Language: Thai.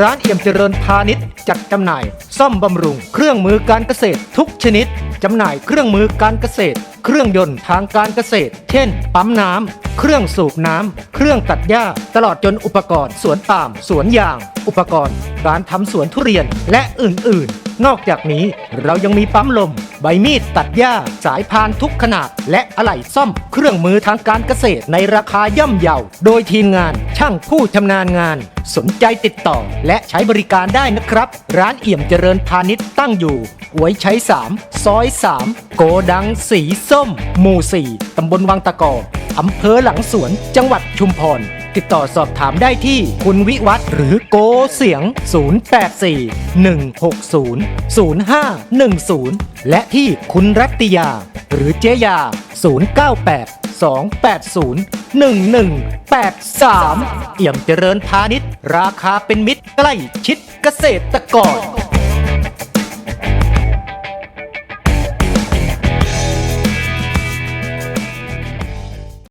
ร้านเอี่ยมเจริญพาณิชย์จัดจำหน่าย ซ่อมบำรุง เครื่องมือการเกษตรทุกชนิด จำหน่ายเครื่องมือการเกษตร เครื่องยนต์ทางการเกษตร เช่น ปั๊มน้ำ เครื่องสูบน้ำ เครื่องตัดหญ้า ตลอดจนอุปกรณ์ สวนปาล์มสวนยาง อุปกรณ์ การทำสวนทุเรียนและอื่นๆ นอกจากนี้เรายังมีปั๊มลม ใบมีดตัดหญ้า สายพานทุกขนาด และอะไหล่ซ่อมเครื่องมือทางการเกษตรในราคาย่อมเยา โดยทีมงาน ช่างผู้ชำนาญงาน สนใจติดต่อ และใช้บริการได้นะครับ ร้านเอี่ยมเจริญพาณิชย์ตั้งอยู่หวยใช้3ซอย 3 โกดังสีส้ม หมู่ 4ตำบลวังตะกอ อำเภอหลังสวน จังหวัดชุมพร ติดต่อสอบถามได้ที่คุณวิวัฒน์หรือโกเสียง 084 160 0510 และที่คุณรัตติยา หรือเจยา 098 280 1183 เอี่ยมเจริญพาณิชย์ ราคาเป็นมิตรใกล้ชิดเกษตรกร